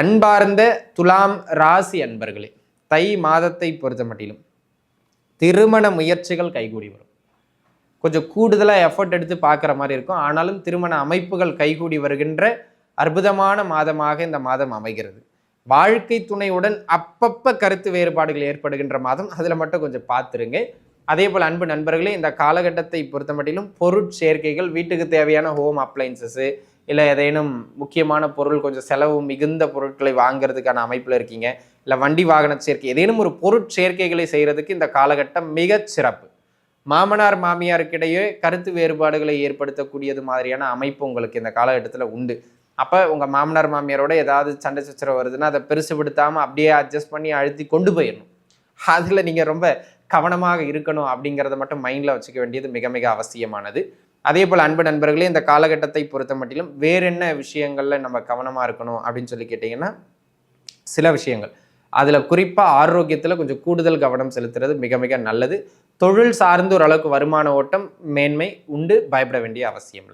அன்பார்ந்த துலாம் ராசி அன்பர்களே தை மாதத்தை பொறுத்த மட்டிலும் திருமண முயற்சிகள் கைகூடி வரும். கொஞ்சம் கூடுதலாக எஃபர்ட் எடுத்து பார்க்குற மாதிரி இருக்கும். ஆனாலும் திருமண அமைப்புகள் கைகூடி வருகின்ற அற்புதமான மாதமாக இந்த மாதம் அமைகிறது. வாழ்க்கை துணையுடன் அப்பப்போ கருத்து வேறுபாடுகள் ஏற்படுகின்ற மாதம். அதில் மட்டும் கொஞ்சம் பார்த்துருங்க. அதே போல் அன்பு நண்பர்களே இந்த காலகட்டத்தை பொறுத்த மட்டிலும் பொருட்சேர்க்கைகள் வீட்டுக்கு தேவையான ஹோம் அப்ளைன்சஸ்ஸு இல்லை ஏதேனும் முக்கியமான பொருள் கொஞ்சம் செலவு மிகுந்த பொருட்களை வாங்குறதுக்கான அமைப்பில் இருக்கீங்க இல்லை வண்டி வாகன சேர்க்கை ஏதேனும் ஒரு பொருட்சேர்க்கைகளை செய்கிறதுக்கு இந்த காலகட்டம் மிகச் சிறப்பு. மாமனார் மாமியாருக்கிடையே கருத்து வேறுபாடுகளை ஏற்படுத்தக்கூடியது மாதிரியான அமைப்பு உங்களுக்கு இந்த காலகட்டத்தில் உண்டு. அப்போ உங்கள் மாமனார் மாமியாரோட ஏதாவது சண்டை சச்சரவு வருதுன்னா அதை பெருசுபடுத்தாமல் அப்படியே அட்ஜஸ்ட் பண்ணி அழுத்தி கொண்டு போயிடணும். அதில் நீங்கள் ரொம்ப கவனமாக இருக்கணும் அப்படிங்கிறத மட்டும் மைண்டில் வச்சுக்க வேண்டியது மிக மிக அவசியமானது. அதே போல் அன்பு நண்பர்களே இந்த காலகட்டத்தை பொறுத்த மட்டிலும் வேற என்ன விஷயங்களில் நம்ம கவனமாக இருக்கணும் அப்படின்னு சொல்லி கேட்டிங்கன்னா சில விஷயங்கள். அதில் குறிப்பாக ஆரோக்கியத்தில் கொஞ்சம் கூடுதல் கவனம் செலுத்துறது மிக மிக நல்லது. தொழில் சார்ந்து ஓரளவுக்கு வருமான ஓட்டம் மேன்மை உண்டு பயப்பட வேண்டிய அவசியம் இல்லை.